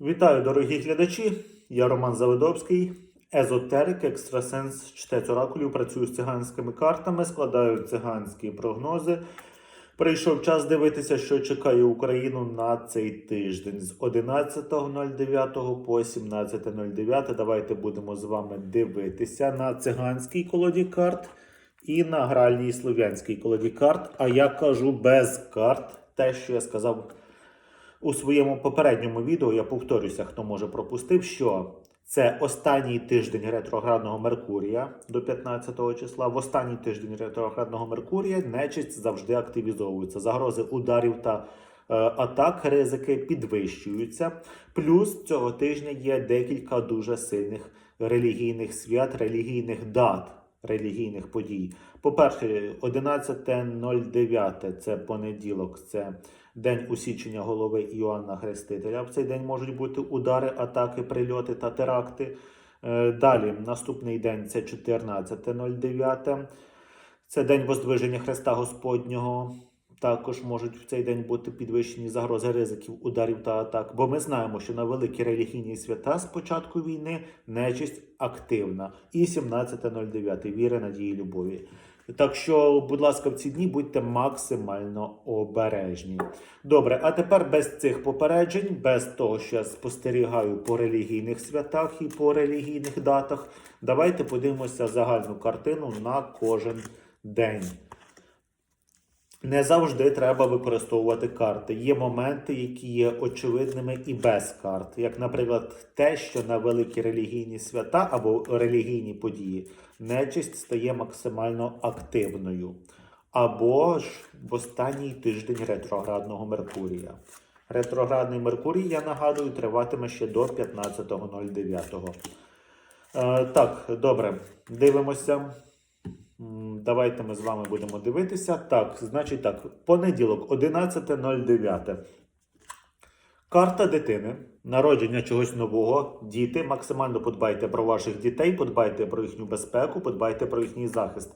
Вітаю, дорогі глядачі! Я Роман Заводовський, езотерик, екстрасенс, чтець оракулів, працюю з циганськими картами, складаю циганські прогнози. Прийшов час дивитися, що чекає Україну на цей тиждень з 11.09 по 17.09. Давайте будемо з вами дивитися на циганській колоді карт і на гральній слов'янській колоді карт. А я кажу без карт, те, що я сказав у своєму попередньому відео я повторюся, хто може пропустив, що це останній тиждень ретроградного Меркурія до 15 числа. В останній тиждень ретроградного Меркурія нечисть завжди активізовується. Загрози ударів та е, атак, ризики підвищуються. Плюс цього тижня є декілька дуже сильних релігійних свят, релігійних дат. Релігійних подій. По-перше, 11.09 це понеділок, це день усічення голови Іоанна Хрестителя. В цей день можуть бути удари, атаки, прильоти та теракти. Е, Далі, наступний день це 14.09. Це день Воздвиження Христа Господнього. Також можуть в цей день бути підвищені загрози ризиків, ударів та атак. Бо ми знаємо, що на великі релігійні свята з початку війни нечисть активна. І 17.09 віри, надії, любові. Так що, будь ласка, в ці дні будьте максимально обережні. Добре, а тепер без цих попереджень, без того, що я спостерігаю по релігійних святах і по релігійних датах, давайте подивимося загальну картину на кожен день. Не завжди треба використовувати карти. Є моменти, які є очевидними і без карт, як, наприклад, те, що на великі релігійні свята або релігійні події нечисть стає максимально активною, або ж в останній тиждень ретроградного Меркурія. Ретроградний Меркурій, я нагадую, триватиме ще до 15.09. Е, так, добре, дивимося. Давайте ми з вами будемо дивитися. Так, значить так, понеділок, 11.09. Карта дитини, народження чогось нового, діти. Максимально подбайте про ваших дітей, подбайте про їхню безпеку, подбайте про їхній захист.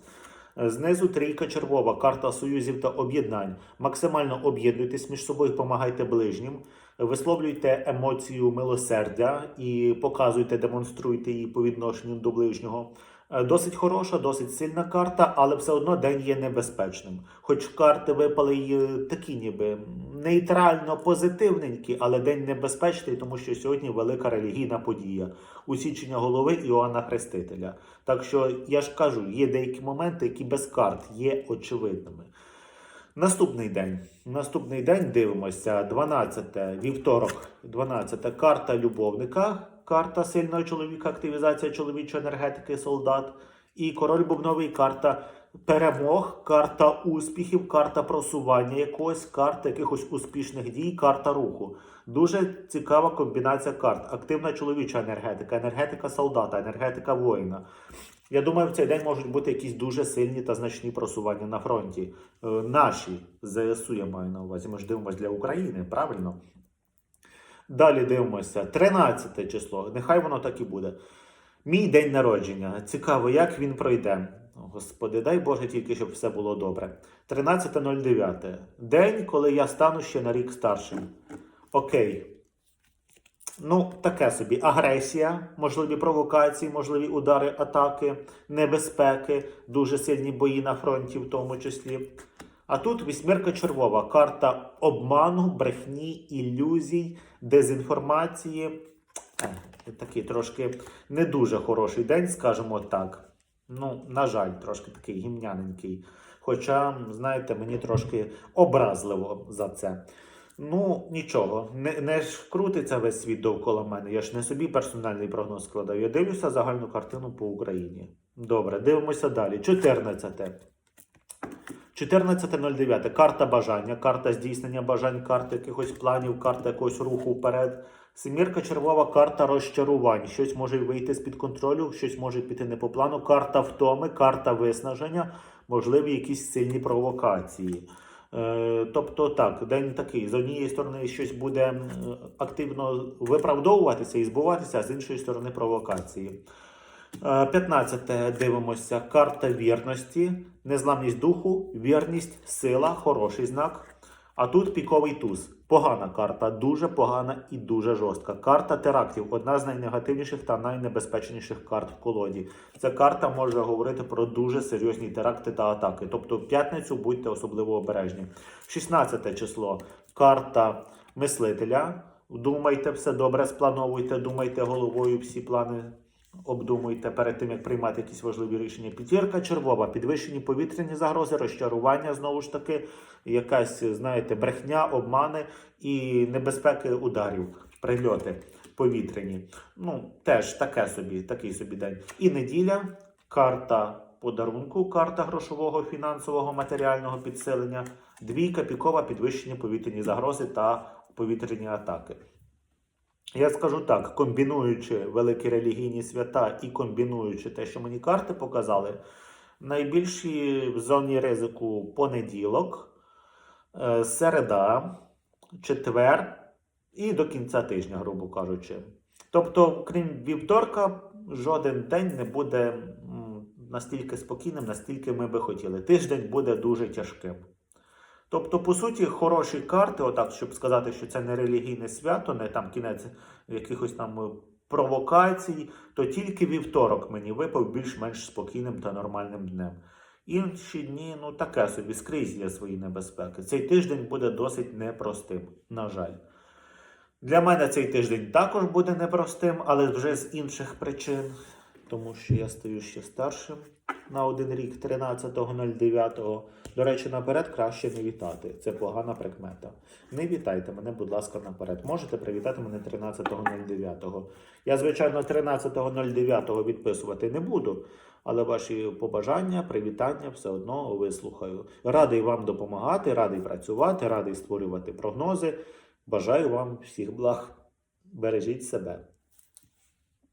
Е, Знизу трійка червова, карта союзів та об'єднань. Максимально об'єднуйтесь між собою, допомагайте ближнім, висловлюйте емоцію милосердя і показуйте, демонструйте її по відношенню до ближнього. Е, Досить хороша, досить сильна карта, але все одно день є небезпечним. Хоч карти випали й е, такі, ніби нейтрально позитивненькі, але день небезпечний, тому що сьогодні велика релігійна подія усічення голови Іоанна Хрестителя. Так що я ж кажу, є деякі моменти, які без карт є очевидними. Наступний день. Наступний день дивимося. 12 вівторок, 12 карта любовника, карта сильного чоловіка, активізація чоловічої енергетики, солдат. І король бубновий карта перемог, карта успіхів, карта просування якогось, карта якихось успішних дій, карта руху. Дуже цікава комбінація карт. Активна чоловіча енергетика, енергетика солдата, енергетика воїна. Я думаю, в цей день можуть бути якісь дуже сильні та значні просування на фронті. Е, Наші ЗСУ я маю на увазі. Ми ж дивимося для України, правильно? Далі дивимося. 13 число. Нехай воно так і буде. Мій день народження. Цікаво, як він пройде. Господи, дай Боже, тільки щоб все було добре. 13.09. День, коли я стану ще на рік старшим. Окей. Ну, таке собі. Агресія, можливі провокації, можливі удари, атаки, небезпеки, дуже сильні бої на фронті, в тому числі. А тут вісьмірка червова. Карта обману, брехні, ілюзій, дезінформації. Е, такий трошки не дуже хороший день, скажімо так. Ну, на жаль, трошки такий гімняненький. Хоча, знаєте, мені трошки образливо за це. Ну, нічого, не, не ж крутиться весь світ довкола мене. Я ж не собі персональний прогноз складаю. Я дивлюся загальну картину по Україні. Добре, дивимося далі. 14. 14.09. Карта бажання, карта здійснення бажань, карта якихось планів, карта якогось руху вперед. Семірка червова карта розчарувань. Щось може вийти з-під контролю, щось може піти не по плану. Карта втоми, карта виснаження, можливі якісь сильні провокації. Е, Тобто так, день такий. З однієї сторони щось буде активно виправдовуватися і збуватися, а з іншої сторони провокації. Е, 15 дивимося. Карта вірності, незламність духу, вірність, сила, хороший знак. А тут піковий туз. Погана карта, дуже погана і дуже жорстка. Карта терактів одна з найнегативніших та найнебезпечніших карт в колоді. Ця карта може говорити про дуже серйозні теракти та атаки. Тобто в п'ятницю будьте особливо обережні. 16 число карта мислителя. Думайте все добре, сплановуйте, думайте головою всі плани. Обдумуйте перед тим, як приймати якісь важливі рішення. П'ятірка червова, підвищені повітряні загрози, розчарування знову ж таки, якась, знаєте, брехня, обмани і небезпеки ударів, прильоти повітряні. Ну, теж таке собі, такий собі день. І неділя, карта подарунку, карта грошового, фінансового, матеріального підсилення, двійка пікова, підвищені повітряні загрози та повітряні атаки. Я скажу так: комбінуючи великі релігійні свята і комбінуючи те, що мені карти показали, найбільші в зоні ризику понеділок, е, середа, четвер і до кінця тижня, грубо кажучи. Тобто, крім вівторка, жоден день не буде настільки спокійним, настільки ми би хотіли. Тиждень буде дуже тяжким. Тобто, по суті, хороші карти, отак, щоб сказати, що це не релігійне свято, не там кінець якихось там е, провокацій, то тільки вівторок мені випав більш-менш спокійним та нормальним днем. Інші дні, ну таке собі, скрізь є свої небезпеки. Цей тиждень буде досить непростим, на жаль. Для мене цей тиждень також буде непростим, але вже з інших причин, тому що я стаю ще старшим на один рік, 13.09. До речі, наперед краще не вітати. Це погана прикмета. Не вітайте мене, будь ласка, наперед. Можете привітати мене 13.09. Я, звичайно, 13.09 відписувати не буду, але ваші побажання, привітання все одно вислухаю. Радий вам допомагати, радий працювати, радий створювати прогнози. Бажаю вам всіх благ. Бережіть себе.